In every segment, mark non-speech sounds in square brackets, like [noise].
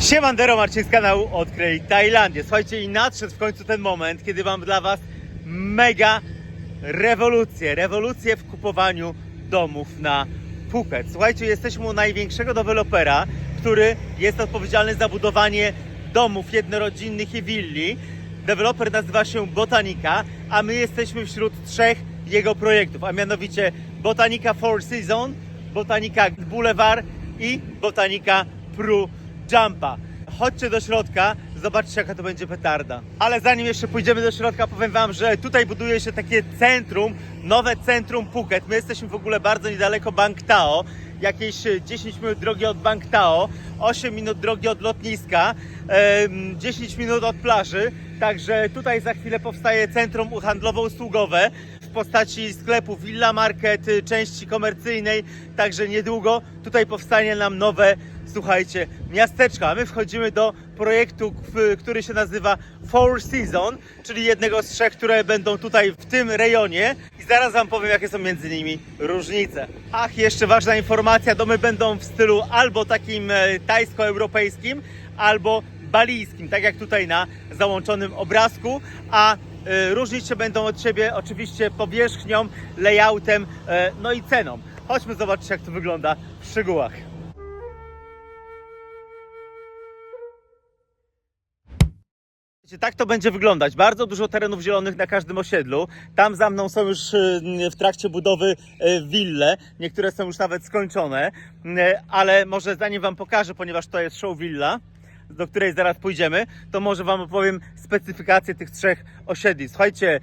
Siemandero, Marcin z kanału Odkryj Tajlandię. Słuchajcie, i nadszedł w końcu ten moment, kiedy mam dla Was mega rewolucję. Rewolucję w kupowaniu domów na Phuket. Słuchajcie, jesteśmy u największego dewelopera, który jest odpowiedzialny za budowanie domów jednorodzinnych i willi. Deweloper nazywa się Botanika, a my jesteśmy wśród trzech jego projektów, a mianowicie Botanika Four Seasons, Botanika Boulevard i Botanika Pru Jumpa. Chodźcie do środka, zobaczcie jaka to będzie petarda. Ale zanim jeszcze pójdziemy do środka, powiem Wam, że tutaj buduje się takie centrum, nowe centrum Phuket. My jesteśmy w ogóle bardzo niedaleko Bangtao, jakieś e, 10 minut drogi od Bangtao, 8 minut drogi od lotniska, em, 10 minut od plaży. Także tutaj za chwilę powstaje centrum handlowo-usługowe w postaci sklepu Villa Market, części komercyjnej. Także niedługo tutaj powstanie nam nowe, słuchajcie, miasteczko. A my wchodzimy do projektu, który się nazywa Four Season, czyli jednego z trzech, które będą tutaj w tym rejonie. I zaraz Wam powiem, jakie są między nimi różnice. Ach, jeszcze ważna informacja, domy będą w stylu albo takim e, tajsko-europejskim, albo balijskim, tak jak tutaj na załączonym obrazku, a e, różnić się będą od siebie oczywiście powierzchnią, layoutem, e, no i ceną. Chodźmy zobaczyć, jak to wygląda w szczegółach. Tak to będzie wyglądać. Bardzo dużo terenów zielonych na każdym osiedlu. Tam za mną są już y, w trakcie budowy y, wille. Niektóre są już nawet skończone. Y, Ale może zanim Wam pokażę, ponieważ to jest show villa, do której zaraz pójdziemy, to może Wam opowiem specyfikację tych trzech osiedli. Słuchajcie,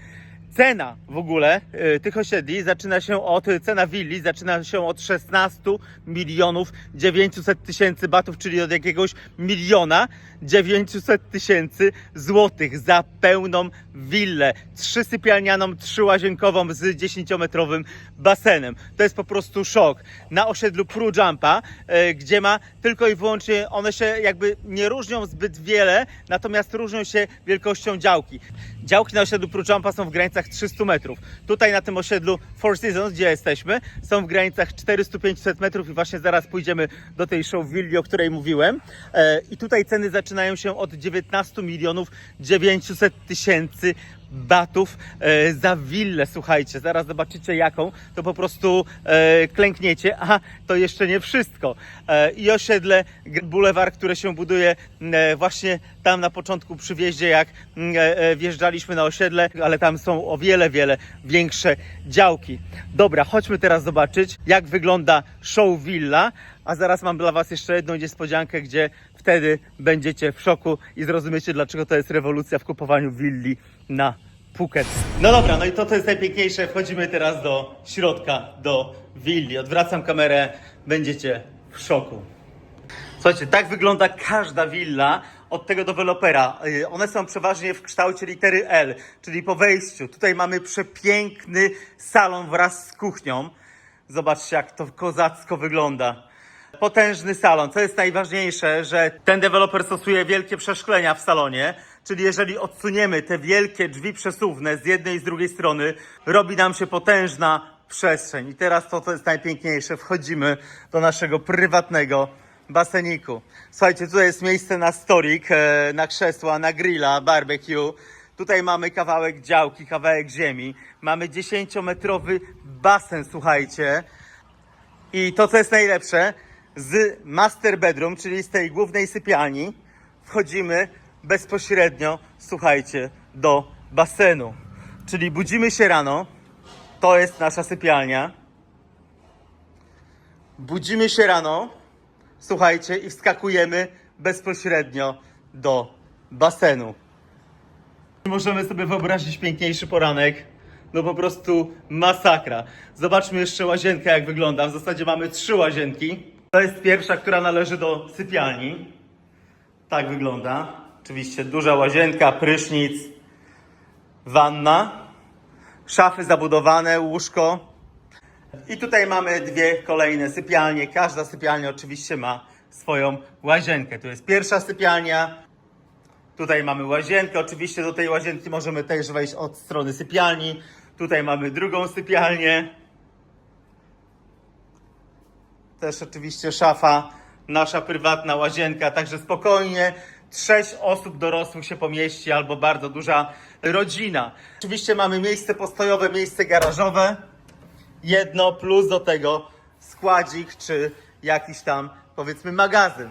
cena w ogóle y, tych osiedli zaczyna się od, cena willi zaczyna się od 16 milionów 900 tysięcy batów, czyli od jakiegoś miliona 900 tysięcy złotych za pełną willę. Trzysypialnianą, trzyłazienkową z 10-metrowym basenem. To jest po prostu szok. Na osiedlu Pru Jumpa, e, gdzie ma tylko i wyłącznie, one się jakby nie różnią zbyt wiele, natomiast różnią się wielkością działki. Działki na osiedlu Pru Jumpa są w granicach 300 metrów. Tutaj na tym osiedlu Four Seasons, gdzie jesteśmy, są w granicach 400-500 metrów i właśnie zaraz pójdziemy do tej show willi, o której mówiłem. E, I tutaj ceny zaczynają się od 19 milionów 900 tysięcy batów e, za willę, słuchajcie, zaraz zobaczycie jaką, to po prostu e, klękniecie, [laughs] a to jeszcze nie wszystko. E, I osiedle Boulevard, które się buduje e, właśnie tam na początku przy wjeździe, jak e, e, wjeżdżaliśmy na osiedle, ale tam są o wiele, wiele większe działki. Dobra, chodźmy teraz zobaczyć, jak wygląda show villa, a zaraz mam dla Was jeszcze jedną niespodziankę, gdzie wtedy będziecie w szoku i zrozumiecie, dlaczego to jest rewolucja w kupowaniu willi na Phuket. No dobra, no i to, to jest najpiękniejsze. Wchodzimy teraz do środka, do willi. Odwracam kamerę, będziecie w szoku. Słuchajcie, tak wygląda każda willa od tego dewelopera. Y, One są przeważnie w kształcie litery L, czyli po wejściu. Tutaj mamy przepiękny salon wraz z kuchnią. Zobaczcie, jak to kozacko wygląda. Potężny salon. Co jest najważniejsze, że ten deweloper stosuje wielkie przeszklenia w salonie, czyli jeżeli odsuniemy te wielkie drzwi przesuwne z jednej i z drugiej strony, robi nam się potężna przestrzeń. I teraz to, co jest najpiękniejsze, wchodzimy do naszego prywatnego baseniku. Słuchajcie, tutaj jest miejsce na stolik, e, na krzesła, na grilla, barbecue. Tutaj mamy kawałek działki, kawałek ziemi. Mamy 10-metrowy basen, słuchajcie. I to, co jest najlepsze, z master bedroom, czyli z tej głównej sypialni, wchodzimy bezpośrednio, słuchajcie, do basenu. Czyli budzimy się rano, to jest nasza sypialnia. Budzimy się rano, słuchajcie, i wskakujemy bezpośrednio do basenu. Możemy sobie wyobrazić piękniejszy poranek. No po prostu masakra. Zobaczmy jeszcze łazienkę, jak wygląda. W zasadzie mamy trzy łazienki. To jest pierwsza, która należy do sypialni. Tak wygląda. Oczywiście duża łazienka, prysznic, wanna, szafy zabudowane, łóżko. I tutaj mamy dwie kolejne sypialnie. Każda sypialnia oczywiście ma swoją łazienkę. Tu jest pierwsza sypialnia, Tutaj mamy łazienkę. Oczywiście do tej łazienki możemy też wejść od strony sypialni. Tutaj mamy drugą sypialnię. Też oczywiście szafa nasza prywatna łazienka, także spokojnie. Sześć osób dorosłych się pomieści, albo bardzo duża rodzina. Oczywiście mamy miejsce postojowe, miejsce garażowe. Jedno plus do tego składzik, czy jakiś tam, powiedzmy, magazyn.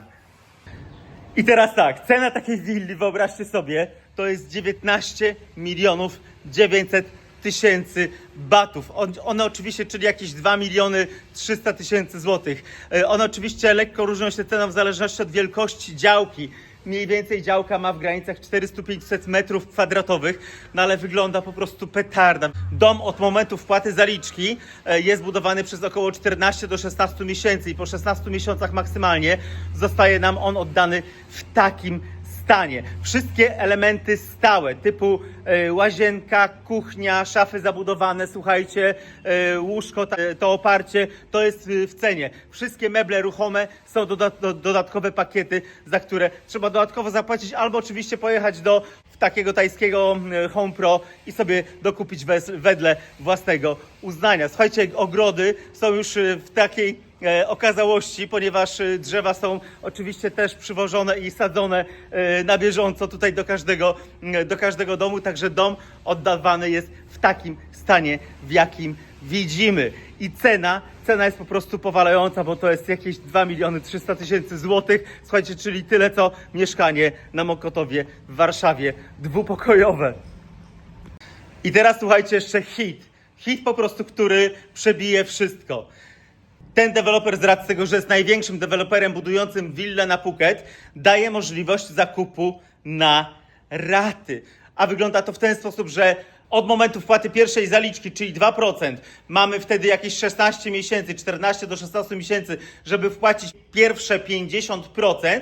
I teraz tak, cena takiej willi, wyobraźcie sobie, to jest 19 milionów 900 tysięcy batów. On, one oczywiście, czyli jakieś 2 miliony 300 tysięcy złotych. E, One oczywiście lekko różnią się ceną w zależności od wielkości działki. Mniej więcej działka ma w granicach 400-500 metrów kwadratowych, no ale wygląda po prostu petarda. Dom od momentu wpłaty zaliczki e, jest budowany przez około 14 do 16 miesięcy i po 16 miesiącach maksymalnie zostaje nam on oddany w takim stanie. Wszystkie elementy stałe, typu łazienka, kuchnia, szafy zabudowane, słuchajcie, e, łóżko, to oparcie, to jest e, w cenie. Wszystkie meble ruchome są dodat, do, dodatkowe pakiety, za które trzeba dodatkowo zapłacić, albo oczywiście pojechać do takiego tajskiego e, Home Pro i sobie dokupić wedle własnego uznania. Słuchajcie, ogrody są już e, w takiej e, okazałości, ponieważ e, drzewa są oczywiście też przywożone i sadzone e, na bieżąco tutaj do każdego, do każdego domu, także dom oddawany jest w takim stanie, w jakim widzimy. I cena, cena jest po prostu powalająca, bo to jest jakieś 2 miliony 300 tysięcy złotych. Słuchajcie, czyli tyle co mieszkanie na Mokotowie w Warszawie, dwupokojowe. I teraz słuchajcie jeszcze hit. Hit po prostu, który przebije wszystko. Ten deweloper z racji tego, że jest największym deweloperem budującym willę na Phuket, daje możliwość zakupu na raty. A wygląda to w ten sposób, że od momentu wpłaty pierwszej zaliczki, czyli 2%, mamy wtedy jakieś 16 miesięcy, 14 do 16 miesięcy, żeby wpłacić pierwsze 50%.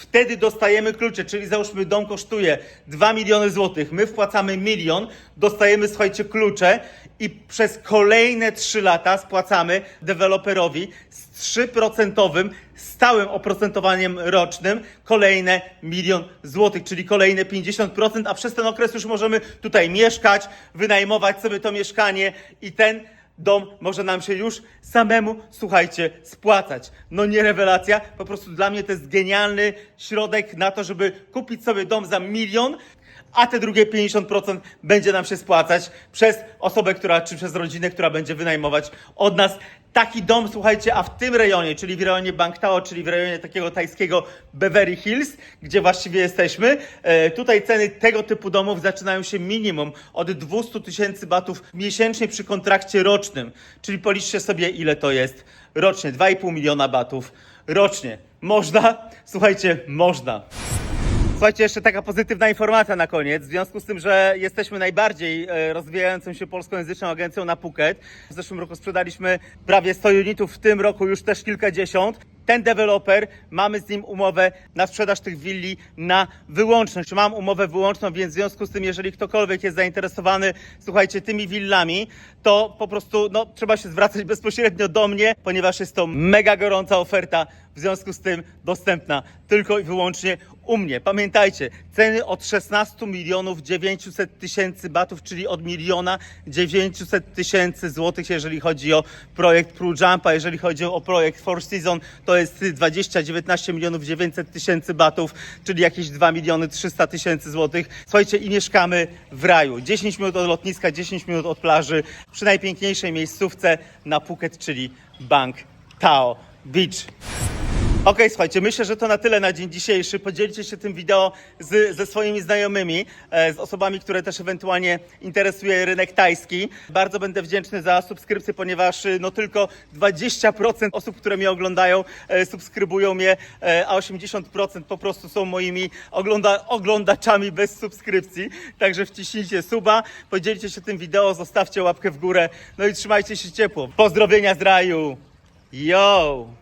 Wtedy dostajemy klucze, czyli załóżmy dom kosztuje 2 miliony złotych, my wpłacamy milion, dostajemy, słuchajcie, klucze i przez kolejne 3 lata spłacamy deweloperowi z 3% stałym oprocentowaniem rocznym kolejne milion złotych, czyli kolejne 50%, a przez ten okres już możemy tutaj mieszkać, wynajmować sobie to mieszkanie i ten dom może nam się już samemu, słuchajcie, spłacać. No nie rewelacja, po prostu dla mnie to jest genialny środek na to, żeby kupić sobie dom za milion, a te drugie 50% będzie nam się spłacać przez osobę, która, czy przez rodzinę, która będzie wynajmować od nas taki dom, słuchajcie, a w tym rejonie, czyli w rejonie Bangtao, czyli w rejonie takiego tajskiego Beverly Hills, gdzie właściwie jesteśmy, e, tutaj ceny tego typu domów zaczynają się minimum od 200 tysięcy batów miesięcznie przy kontrakcie rocznym. Czyli policzcie sobie, ile to jest rocznie. 2,5 miliona batów rocznie. Można? Słuchajcie, można. Słuchajcie, jeszcze taka pozytywna informacja na koniec. W związku z tym, że jesteśmy najbardziej e, rozwijającą się polskojęzyczną agencją na Phuket. W zeszłym roku sprzedaliśmy prawie 100 unitów, w tym roku już też kilkadziesiąt. Ten deweloper, mamy z nim umowę na sprzedaż tych willi na wyłączność. Mam umowę wyłączną, więc w związku z tym, jeżeli ktokolwiek jest zainteresowany, słuchajcie, tymi willami, to po prostu no, trzeba się zwracać bezpośrednio do mnie, ponieważ jest to mega gorąca oferta, w związku z tym dostępna tylko i wyłącznie u mnie. Pamiętajcie, ceny od 16 milionów 900 tysięcy batów, czyli od miliona 900 tysięcy złotych, jeżeli chodzi o projekt Pro Jumpa, jeżeli chodzi o projekt Four Season, to jest 20, 19 milionów 900 tysięcy batów, czyli jakieś 2 miliony 300 tysięcy złotych. Słuchajcie, i mieszkamy w raju. 10 minut od lotniska, 10 minut od plaży, przy najpiękniejszej miejscówce na Phuket, czyli Bang Tao Beach. Okej, słuchajcie, myślę, że to na tyle na dzień dzisiejszy. Podzielcie się tym wideo z, ze swoimi znajomymi, e, z osobami, które też ewentualnie interesuje rynek tajski. Bardzo będę wdzięczny za subskrypcję, ponieważ e, no tylko 20% osób, które mnie oglądają, e, subskrybują mnie, a 80% po prostu są moimi ogląda, oglądaczami bez subskrypcji. Także wciśnijcie suba, podzielcie się tym wideo, zostawcie łapkę w górę, no i trzymajcie się ciepło. Pozdrowienia z raju. Yo!